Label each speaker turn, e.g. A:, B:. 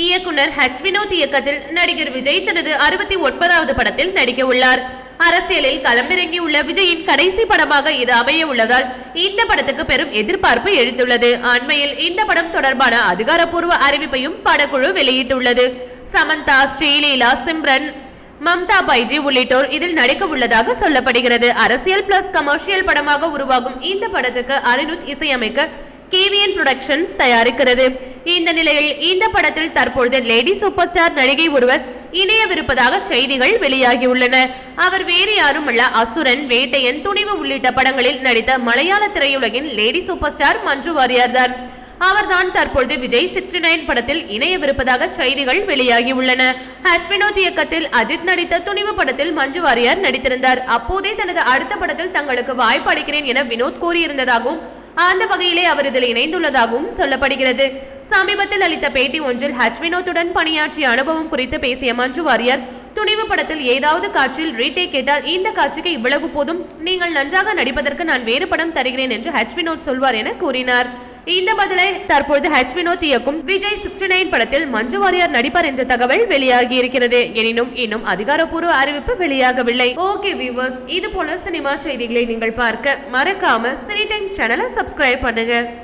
A: இயக்குனர் ஹச் வினோத் இயக்கத்தில் நடிகர் விஜய் தனது அறுபத்தி ஒன்பதாவது படத்தில் நடிக்க உள்ளார். அரசியலில் களமிறங்கியுள்ள விஜயின் கடைசி படமாக இது அமைய உள்ளதால் இந்த படத்துக்கு பெரும் எதிர்பார்ப்பு எழுந்துள்ளது. அண்மையில் இந்த படம் தொடர்பான அதிகாரப்பூர்வ அறிவிப்பையும் படக்குழு வெளியிட்டுள்ளது. சமந்தா ஸ்ரீலீலா சிம்ரன் மம்தா பைஜி உள்ளிட்டோர் இதில் நடிக்க உள்ளதாக சொல்லப்படுகிறது. அரசியல் பிளஸ் கமர்ஷியல் படமாக உருவாகும் இந்த படத்துக்கு அனிருத் இசையமைக்க கேவிஎன் புரொடக்ஷன்ஸ் தயாரிக்கிறது. இந்த நிலையில் இந்த படத்தில் தற்பொழுது லேடி சூப்பர் ஸ்டார் நடிகை ஒருவர் இணையவிருப்பதாக செய்திகள் வெளியாகியுள்ளன. அவர் வேறு யாரும் அல்ல அசுரன் வேட்டையன் துணிவு உள்ளிட்ட படங்களில் நடித்த மலையாள திரையுலகின் lady super star Manju Warrier தான். அவர்தான் தற்பொழுது விஜய் சிக்ஸ்டி நைன் படத்தில் இணையவிருப்பதாக செய்திகள் வெளியாகியுள்ளன. ஹர்ஷ் வினோத் இயக்கத்தில் அஜித் நடித்த துணிவு படத்தில் மஞ்சு வாரியார் நடித்திருந்தார். அப்போதே தனது அடுத்த படத்தில் தங்களுக்கு வாய்ப்பு அளிக்கிறேன் என வினோத் கூறியிருந்ததாகவும் அந்த வகையிலே அவர் இதில் இணைந்துள்ளதாகவும் சொல்லப்படுகிறது. சமீபத்தில் அளித்த பேட்டி ஒன்றில் ஹச் வினோத்துடன் பணியாற்றிய அனுபவம் குறித்து பேசிய மஞ்சு வாரியர் துணிவு படத்தில் ஏதாவது காட்சியில் ரீடேக் கேட்டால் இந்த காட்சிக்கு இவ்வளவு போதும்? நீங்கள் நன்றாக நடிப்பதற்கு நான் வேறு படம் தருகிறேன் என்று ஹச் வினோத் சொல்வார் என கூறினார். இந்த பதிலை தற்பொழுது ஹெச் வினோத் இயக்கும் விஜய் சிக்ஸ்டி நைன் படத்தில் மஞ்சு வாரியார் நடிப்பார் என்ற தகவல் வெளியாகி இருக்கிறது. எனினும் இன்னும் அதிகாரப்பூர்வ அறிவிப்பு வெளியாகவில்லை. ஓகே வியூவர்ஸ் இது போல சினிமா செய்திகளை நீங்கள் பார்க்க மறக்காம சினி டைம்ஸ் சேனலை சப்ஸ்கிரைப் பண்ணுங்க.